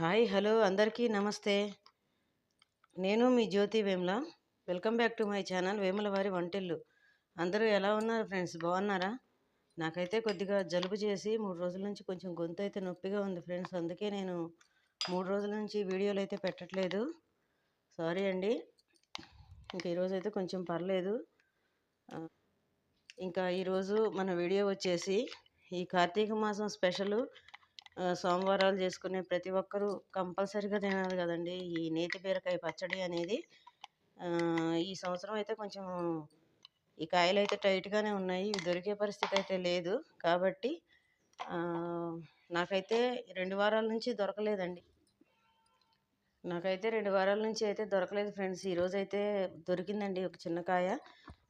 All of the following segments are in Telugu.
హాయ్ హలో అందరికీ నమస్తే. నేను మీ Jyothi Vemula. Welcome back to my channel Vemula వారి వంటిల్లు. అందరూ ఎలా ఉన్నారు ఫ్రెండ్స్? బాగున్నారా? నాకైతే కొద్దిగా జలుబు చేసి మూడు రోజుల నుంచి కొంచెం గొంతు అయితే నొప్పిగా ఉంది ఫ్రెండ్స్. అందుకే నేను మూడు రోజుల నుంచి వీడియోలు అయితే పెట్టట్లేదు. సారీ అండి. ఇంకా ఈరోజు అయితే కొంచెం పర్లేదు. ఇంకా ఈరోజు మన వీడియో వచ్చేసి ఈ కార్తీక మాసం స్పెషల్ సోమవారాలు చేసుకునే ప్రతి ఒక్కరూ కంపల్సరీగా తినాలి కదండి. ఈ నేతి బీరకాయ పచ్చడి అనేది ఈ సంవత్సరం అయితే కొంచెం ఈ కాయలు అయితే టైట్గానే ఉన్నాయి. దొరికే పరిస్థితి అయితే లేదు. కాబట్టి నాకైతే రెండు వారాల నుంచి దొరకలేదండి. నాకైతే రెండు వారాల నుంచి అయితే దొరకలేదు ఫ్రెండ్స్. ఈరోజు అయితే దొరికిందండి ఒక చిన్న కాయ.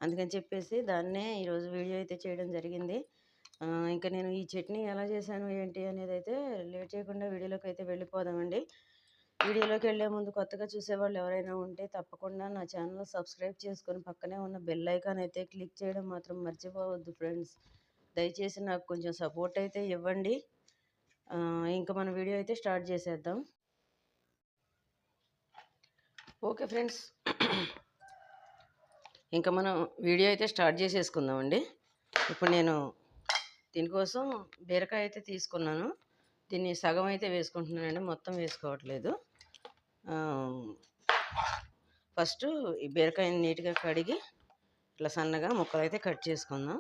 అందుకని చెప్పేసి దాన్నే ఈరోజు వీడియో అయితే చేయడం జరిగింది. ఇంకా నేను ఈ చట్నీ ఎలా చేశాను ఏంటి అనేది అయితే లేట్ చేయకుండా వీడియోలోకి అయితే వెళ్ళిపోదామండి. వీడియోలోకి వెళ్ళే ముందు కొత్తగా చూసేవాళ్ళు ఎవరైనా ఉంటే తప్పకుండా నా ఛానల్ సబ్స్క్రైబ్ చేసుకొని పక్కనే ఉన్న బెల్ ఐకాన్ అయితే క్లిక్ చేయడం మాత్రం మర్చిపోవద్దు ఫ్రెండ్స్. దయచేసి నాకు కొంచెం సపోర్ట్ అయితే ఇవ్వండి. ఇంకా మన వీడియో అయితే స్టార్ట్ చేసేద్దాం. Okay friends. ఇంకా మనం వీడియో అయితే స్టార్ట్ చేసేసుకుందామండి. ఇప్పుడు నేను దీనికోసం బీరకాయ అయితే తీసుకున్నాను. దీన్ని సగం అయితే వేసుకుంటున్నానండి. మొత్తం వేసుకోవట్లేదు. ఫస్ట్ ఈ బీరకాయని నీట్గా కడిగి ఇట్లా సన్నగా ముక్కలు అయితే కట్ చేసుకుందాం.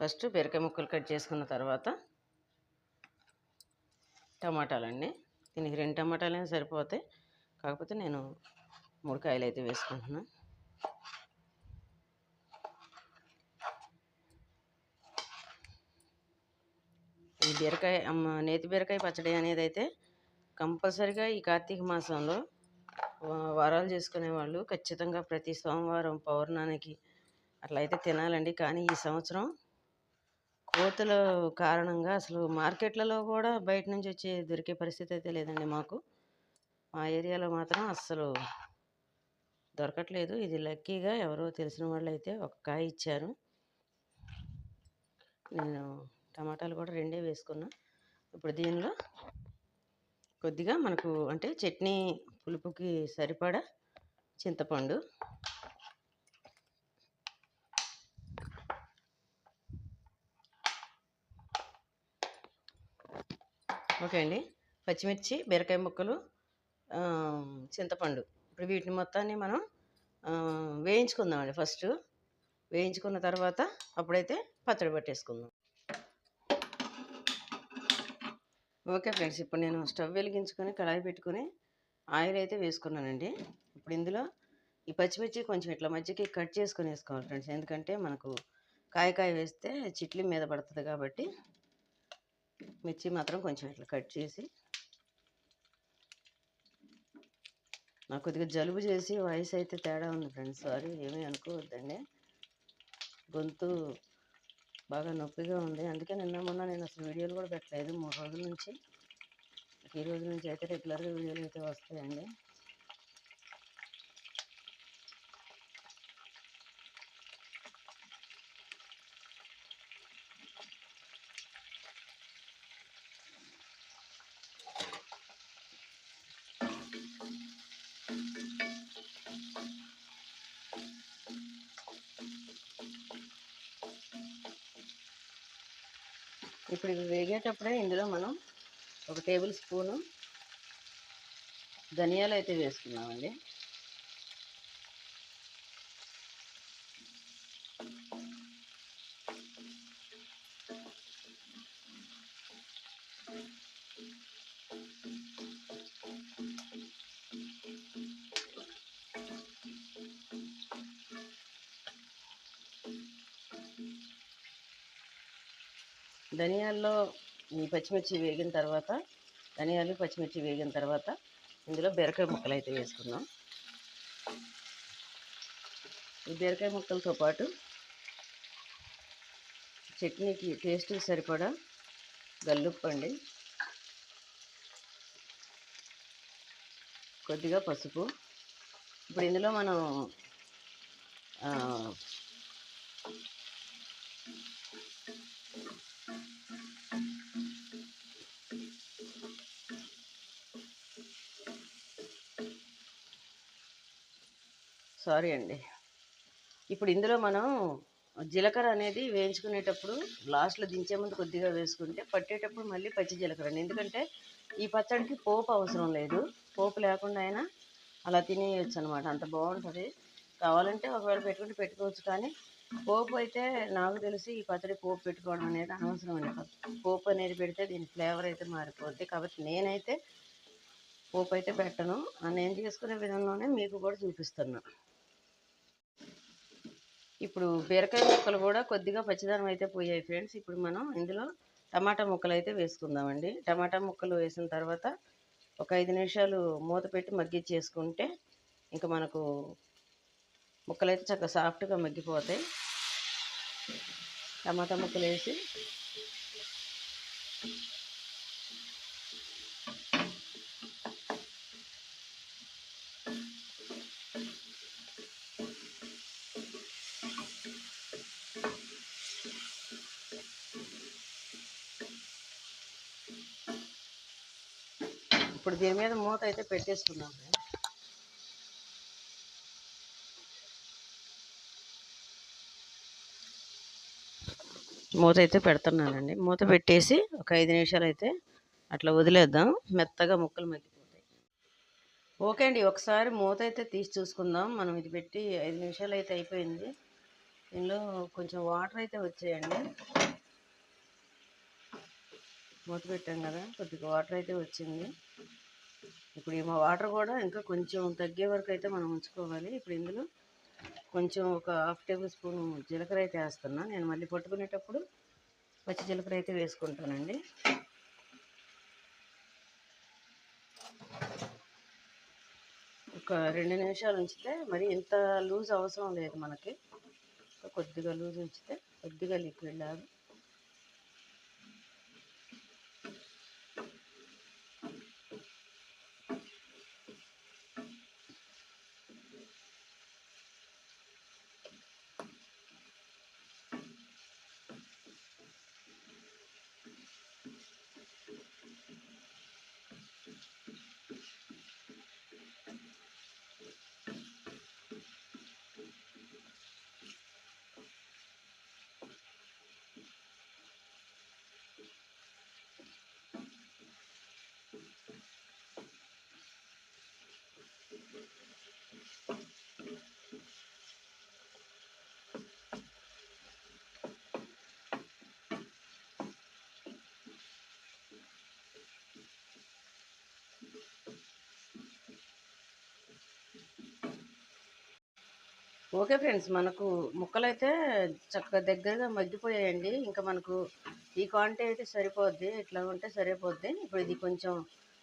ఫస్ట్ బీరకాయ ముక్కలు కట్ చేసుకున్న తర్వాత టమాటాలండి. దీనికి రెండు టమాటాలైనా సరిపోతాయి. కాకపోతే నేను మూడు కాయలు అయితే వేసుకుంటున్నా. ఈ బీరకాయ నేతి బీరకాయ పచ్చడి అనేది అయితే కంపల్సరిగా ఈ కార్తీక మాసంలో వారాలు చేసుకునే వాళ్ళు ఖచ్చితంగా ప్రతి సోమవారం పౌర్ణానికి అట్లా అయితే తినాలండి. కానీ ఈ సంవత్సరం కోతల కారణంగా అసలు మార్కెట్లలో కూడా బయట నుంచి వచ్చి దొరికే పరిస్థితి అయితే లేదండి మాకు. మా ఏరియాలో మాత్రం అస్సలు దొరకట్లేదు. ఇది లక్కీగా ఎవరో తెలిసిన వాళ్ళు అయితే ఒక కాయ ఇచ్చారు. నేను టమాటాలు కూడా రెండే వేసుకున్నా. ఇప్పుడు దీనిలో కొద్దిగా మనకు అంటే చట్నీ పులుపుకి సరిపడా చింతపండు ఓకే అండి. పచ్చిమిర్చి బీరకాయ ముక్కలు చింతపండు. ఇప్పుడు వీటిని మొత్తాన్ని మనం వేయించుకుందామండి ఫస్ట్. వేయించుకున్న తర్వాత అప్పుడైతే పచ్చడి పట్టేసుకుందాం. ఓకే ఫ్రెండ్స్ ఇప్పుడు నేను స్టవ్ వెలిగించుకొని కళాయి పెట్టుకొని ఆయిల్ అయితే వేసుకున్నానండి. ఇప్పుడు ఇందులో ఈ పచ్చిమిర్చి కొంచెం ఇట్లా మధ్యకి కట్ చేసుకొని వేసుకోవాలి ఫ్రెండ్స్. ఎందుకంటే మనకు కాయ కాయ వేస్తే చిట్లి మీద పడుతుంది కాబట్టి మిర్చి మాత్రం కొంచెం ఇట్లా కట్ చేసి నాకు కొద్దిగా జలుబు చేసి వాయిస్ అయితే తేడా ఉంది ఫ్రెండ్స్. సారీ ఏమీ అనుకోవద్దండి. గొంతు బాగా నొప్పిగా ఉంది. అందుకే నిన్న మొన్న నేను అసలు వీడియోలు కూడా పెట్టలేదు. మూడు రోజుల నుంచి ఈ రోజు నుంచి అయితే రెగ్యులర్గా వీడియోలు అయితే వస్తాయండి. ఇప్పుడు ఇవి వేగేటప్పుడే ఇందులో మనం ఒక టేబుల్ స్పూను ధనియాలు అయితే వేసుకున్నామండి ధనియాల్లో ఈ పచ్చిమిర్చి వేగిన తర్వాత ధనియాలు పచ్చిమిర్చి వేగిన తర్వాత ఇందులో బీరకాయ ముక్కలు అయితే వేసుకుందాం. ఈ బీరకాయ ముక్కలతో పాటు చట్నీకి టేస్ట్కి సరిపడా గల్లుప్పండి కొద్దిగా పసుపు. ఇప్పుడు ఇందులో మనం సారీ అండి. ఇప్పుడు ఇందులో మనం జీలకర్ర అనేది వేయించుకునేటప్పుడు లాస్ట్లో దించే ముందు కొద్దిగా వేసుకుంటే పట్టేటప్పుడు మళ్ళీ పచ్చి జీలకర్ర అండి. ఎందుకంటే ఈ పచ్చడికి పోపు అవసరం లేదు. పోపు లేకుండా అయినా అలా తినేయచ్చు అనమాట అంత బాగుంటుంది. కావాలంటే ఒకవేళ పెట్టుకుంటే పెట్టుకోవచ్చు కానీ పోపు అయితే నాకు తెలిసి ఈ పచ్చడి పోపు పెట్టుకోవడం అనేది అనవసరం అండి. పోపు అనేది పెడితే దీని ఫ్లేవర్ అయితే మారిపోద్ది. కాబట్టి నేనైతే పోపు అయితే పెట్టను. ఆ నేను చేసుకునే విధంలోనే మీకు కూడా చూపిస్తున్నాను ఇప్పుడు బీరకాయ ముక్కలు కూడా కొద్దిగా పచ్చిదనం అయితే పోయాయి ఫ్రెండ్స్. ఇప్పుడు మనం ఇందులో టమాటా ముక్కలు అయితే వేసుకుందామండి. టమాటా ముక్కలు వేసిన తర్వాత ఒక ఐదు నిమిషాలు మూత పెట్టి మగ్గిచ్చేసుకుంటే ఇంకా మనకు ముక్కలు అయితే చక్కగా సాఫ్ట్గా మగ్గిపోతాయి. టమాటా ముక్కలు వేసి ఇప్పుడు దీని మీద మూత అయితే పెట్టేసుకున్నాం మూత అయితే పెడుతున్నానండి. మూత పెట్టేసి ఒక ఐదు నిమిషాలు అయితే అట్లా వదిలేద్దాం. మెత్తగా ముక్కలు మగ్గిపోతాయి ఓకే అండి ఒకసారి మూత అయితే తీసి చూసుకుందాం. మనం ఇది పెట్టి ఐదు నిమిషాలు అయితే అయిపోయింది. దీనిలో కొంచెం వాటర్ అయితే వచ్చాయండి. మూత పెట్టాం కదా కొద్దిగా వాటర్ అయితే వచ్చింది. ఇప్పుడు ఈ మా వాటర్ కూడా ఇంకా కొంచెం తగ్గే వరకు అయితే మనం ఉంచుకోవాలి. ఇప్పుడు ఇందులో కొంచెం ఒక హాఫ్ టేబుల్ స్పూన్ జీలకర్ర అయితే వేస్తున్నా. నేను మళ్ళీ పట్టుకునేటప్పుడు పచ్చి జీలకర్ర అయితే వేసుకుంటానండి. ఒక రెండు నిమిషాలు ఉంచితే మరి ఇంత లూజ్ అవసరం లేదు మనకి. కొద్దిగా లూజ్ ఉంచితే కొద్దిగా లిక్విడ్ లాగా ఓకే ఫ్రెండ్స్ మనకు ముక్కలైతే చక్కగా దగ్గరగా మగ్గిపోయాయండి. ఇంకా మనకు ఈ క్వాంటిటీ అయితే సరిపోద్ది ఇట్లా ఉంటే సరిపోద్ది. ఇప్పుడు ఇది కొంచెం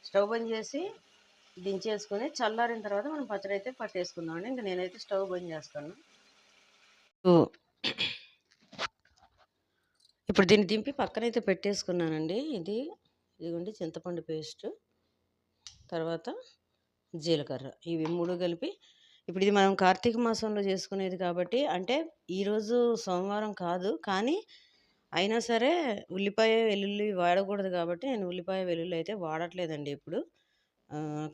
స్టవ్ బంద్ చేసి దించేసుకొని చల్లారిన తర్వాత మనం పచ్చడి అయితే పట్టేసుకుందామండి ఇంకా నేనైతే స్టవ్ బంద్ చేస్తాను. ఇప్పుడు దీన్ని దింపి పక్కనైతే పెట్టేసుకున్నానండి. ఇది ఇదిగోండి చింతపండు పేస్ట్ తర్వాత జీలకర్ర. ఇవి మూడు కలిపి ఇప్పుడు ఇది మనం కార్తీక మాసంలో చేసుకునేది కాబట్టి అంటే ఈరోజు సోమవారం కాదు. కానీ అయినా సరే ఉల్లిపాయ వెల్లుల్లి వాడకూడదు కాబట్టి నేను ఉల్లిపాయ వెల్లుల్లి అయితే వాడట్లేదండి ఇప్పుడు.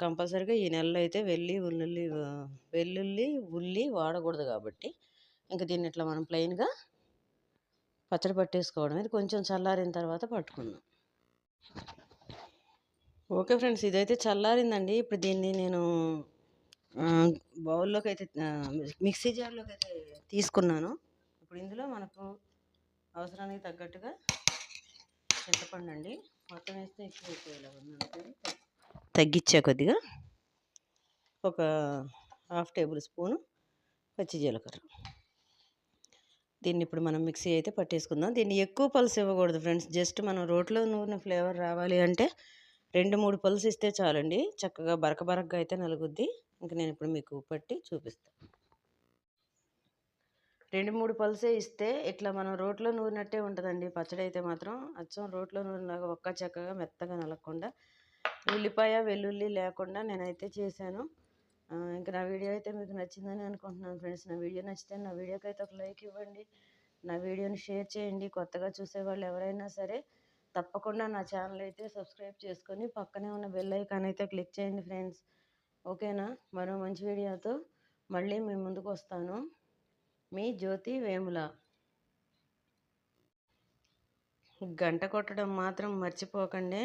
కంపల్సరీగా ఈ నెలలో అయితే వెల్లి ఉల్లుల్లి వెల్లుల్లి ఉల్లి వాడకూడదు కాబట్టి ఇంకా దీన్ని ఇట్లా మనం ప్లెయిన్గా పచ్చడి పట్టేసుకోవడం. ఇది కొంచెం చల్లారిన తర్వాత పట్టుకుందాం. ఓకే ఫ్రెండ్స్ ఇదైతే చల్లారిందండి. ఇప్పుడు దీన్ని నేను బౌల్లోకి అయితే మిక్సీ జార్లోకి అయితే తీసుకున్నాను. ఇప్పుడు ఇందులో మనకు అవసరానికి తగ్గట్టుగా చింతపండు అండి మొత్తం వేస్తే ఎక్కువ అయిపోయేలాగా తగ్గించా కొద్దిగా. ఒక హాఫ్ టేబుల్ స్పూను పచ్చి జీలకర్ర. దీన్ని ఇప్పుడు మనం మిక్సీ అయితే పట్టేసుకుందాం. దీన్ని ఎక్కువ పల్స్ ఇవ్వకూడదు ఫ్రెండ్స్. జస్ట్ మనం రోట్లో నూనె ఫ్లేవర్ రావాలి అంటే రెండు మూడు పల్స్ ఇస్తే చాలండి. చక్కగా బరక బరకగా అయితే నలుగుద్ది. ఇంక నేను ఇప్పుడు మీకు పట్టి చూపిస్తాను రెండు మూడు పల్సే ఇస్తే ఇట్లా మనం రోట్లో నూరినట్టే ఉంటుందండి పచ్చడి అయితే మాత్రం. అచ్చం రోట్లో నూరిలాగా ఒక్క చక్కగా మెత్తగా నలగకుండా ఉల్లిపాయ వెల్లుల్లి లేకుండా నేనైతే చేశాను. ఇంకా నా వీడియో అయితే మీకు నచ్చిందని అనుకుంటున్నాను ఫ్రెండ్స్. నా వీడియో నచ్చితే నా వీడియోకి అయితే ఒక లైక్ ఇవ్వండి. నా వీడియోని షేర్ చేయండి. కొత్తగా చూసేవాళ్ళు ఎవరైనా సరే తప్పకుండా నా ఛానల్ అయితే సబ్స్క్రైబ్ చేసుకొని పక్కనే ఉన్న బెల్ ఐకాన్ అయితే క్లిక్ చేయండి ఫ్రెండ్స్. ఓకేనా? మరో మంచి వీడియోతో మళ్ళీ మీ ముందుకు వస్తాను. మీ జ్యోతి వేముల. గంట కొట్టడం మాత్రం మర్చిపోకండి.